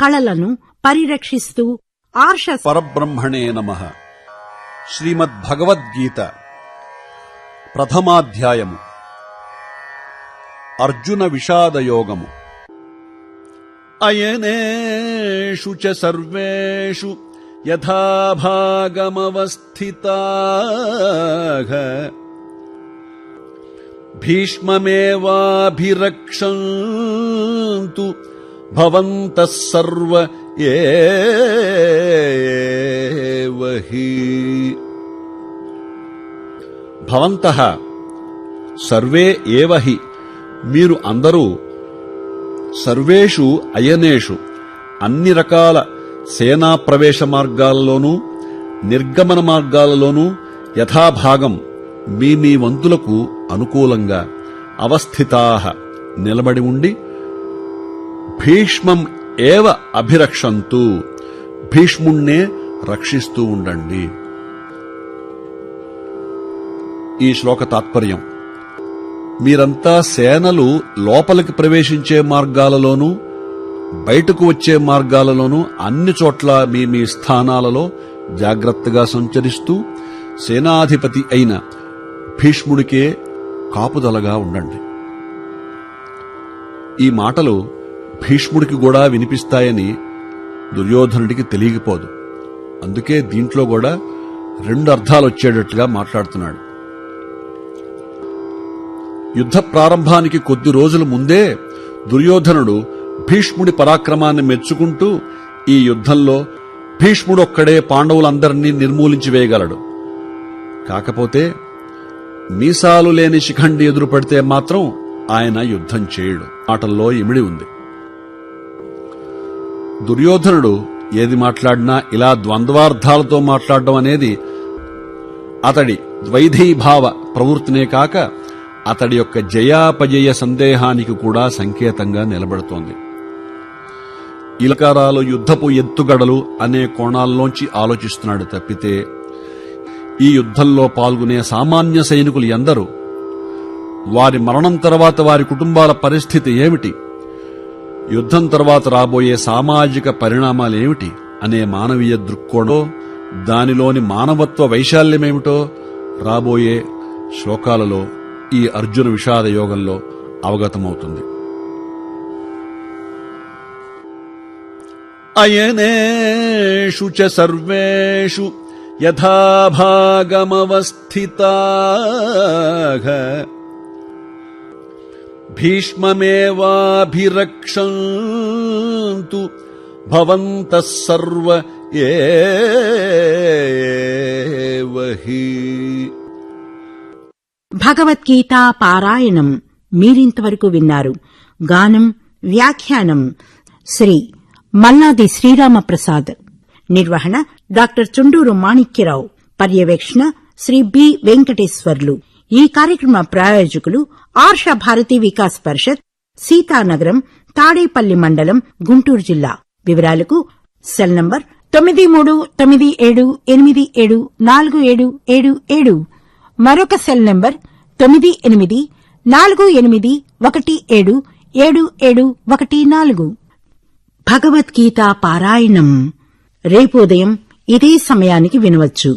కళలను పరిరక్షిస్తూ ఆర్ష పరబ్రహ్మణే నమ. శ్రీమద్ భగవద్గీత ప్రథమాధ్యాయము. అర్జున విషాదయోగము. అయనేషు చ సర్వేషు యథాభాగమవస్థితా. భీష్మమేవాభిరక్షन्तు భవంతः సర్వ ఏవ భవంతః సర్వే ఏవహి మీరు అందరూ సర్వేషు అయనేషు అన్ని రకాల సేనా ప్రవేశ మార్గాలలోనూ నిర్గమన మార్గాలలోనూ యథాభాగం మీ మీ వంతులకు అనుకూలంగా అవస్థితాహ నిలబడి ఉండి భీష్మం ఏవ అభిరక్షంతు. భీష్ముణ్ణే రక్షిస్తూ ఉండండి. ఈ శ్లోక తాత్పర్యం. మీరంతా సేనలు లోపలికి ప్రవేశించే మార్గాలలోనూ బయటకు వచ్చే మార్గాలలోనూ అన్ని చోట్ల మీ మీ స్థానాలలో జాగ్రత్తగా సంచరిస్తూ సేనాధిపతి అయిన భీష్ముడికే కాపుదలగా ఉండండి. ఈ మాటలు భీష్ముడికి కూడా వినిపిస్తాయని దుర్యోధనుడికి తెలియకపోదు. అందుకే దీంట్లో కూడా రెండు అర్థాలు వచ్చేటట్లుగా మాట్లాడుతున్నాడు. యుద్ధ ప్రారంభానికి కొద్ది రోజుల ముందే దుర్యోధనుడు భీష్ముడి పరాక్రమాన్ని మెచ్చుకుంటూ ఈ యుద్ధంలో భీష్ముడొక్కడే పాండవులందరినీ నిర్మూలించి వేయగలడు. కాకపోతే మీసాలు లేని శిఖండి ఎదురుపడితే మాత్రం ఆయన యుద్ధం చేయడు. ఆటల్లో ఇమిడి ఉంది. దుర్యోధనుడు ఏది మాట్లాడినా ఇలా ద్వంద్వార్థాలతో మాట్లాడడం అనేది అతడి ద్వైధీభావ ప్రవృత్తినే కాక అతడి యొక్క జయాపజయ సందేహానికి కూడా సంకేతంగా నిలబడుతోంది. ఇలకారాలు యుద్ధపు ఎత్తుగడలు అనే కోణాల్లోంచి ఆలోచిస్తున్నాడు తప్పితే ఈ యుద్ధంలో పాల్గొనే సామాన్య సైనికులు ఎందరూ? వారి మరణం తర్వాత వారి కుటుంబాల పరిస్థితి ఏమిటి? యుద్ధం తర్వాత రాబోయే సామాజిక పరిణామాలేమిటి అనే మానవీయ దృక్కోణో దానిలోని మానవత్వ వైశాల్యమేమిటో రాబోయే శ్లోకాలలో ఈ అర్జున విషాద యోగంలో అవగతమవుతుంది. అయనేషు చ సర్వేషు యథాభాగమవస్థితా భీష్మమేవాభిరక్షు భవంతः సర్వ ఏవ హి భగవద్గీతా పారాయణం మీరింతవరకు విన్నారు. గానం వ్యాఖ్యానం శ్రీ మల్లాది శ్రీరామప్రసాద్. నిర్వహణ డాక్టర్ చుండూరు మాణిక్యరావు. పర్యవేక్షణ శ్రీ బి వెంకటేశ్వర్లు. ఈ కార్యక్రమ ప్రాయోజకులు ఆర్ష భారతీ వికాస్ పరిషత్ సీతానగరం తాడేపల్లి మండలం గుంటూరు జిల్లా. వివరాలకు సెల్ నంబర్ తొమ్మిది మూడు తొమ్మిది ఏడు ఎనిమిది ఏడు నాలుగు ఏడు ఏడు ఏడు. మరొక సెల్ నంబర్ తొమ్మిది ఎనిమిది నాలుగు ఎనిమిది ఒకటి ఏడు ఏడు ఏడు ఒకటి నాలుగు. భగవద్గీత పారాయణం. రేపు ఉదయం ఇదే సమయానికి వినవచ్చు.